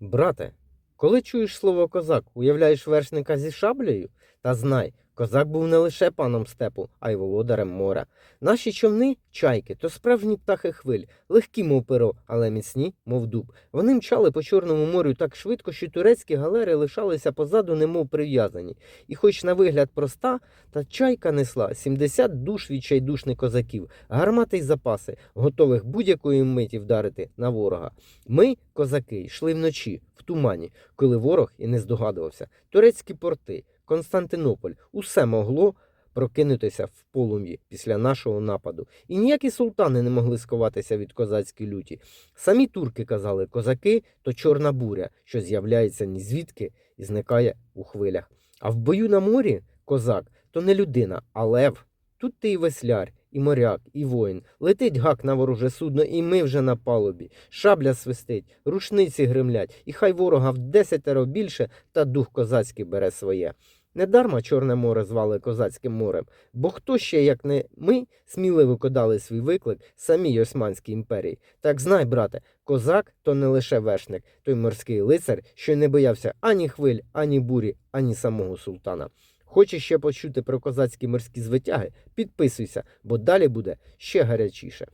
Брате, коли чуєш слово козак, уявляєш вершника зі шаблею? Та знай, козак був не лише паном степу, а й володарем моря. Наші човни, чайки, то справжні птахи хвиль, легкі, мов перо, але міцні, мов дуб. Вони мчали по Чорному морю так швидко, що турецькі галери лишалися позаду, немов прив'язані. І хоч на вигляд проста, та чайка несла 70 душ відчайдушних козаків, гармати й запаси, готових будь-якої миті вдарити на ворога. Ми, козаки, йшли вночі, тумані, коли ворог і не здогадувався. Турецькі порти, Константинополь, усе могло прокинутися в полум'ї після нашого нападу. І ніякі султани не могли сховатися від козацької люті. Самі турки казали, козаки то чорна буря, що з'являється ні звідки і зникає у хвилях. А в бою на морі козак то не людина, а лев. Тут ти і весляр, і моряк, і воїн. Летить гак на вороже судно, і ми вже на палубі. Шабля свистить, рушниці гримлять, і хай ворога в десятеро більше, та дух козацький бере своє. Недарма Чорне море звали козацьким морем, бо хто ще, як не ми, сміливо кодали свій виклик самій Османській імперії. Так знай, брате, козак то не лише вершник, той морський лицар, що не боявся ані хвиль, ані бурі, ані самого султана. Хочеш ще почути про козацькі морські звитяги? Підписуйся, бо далі буде ще гарячіше.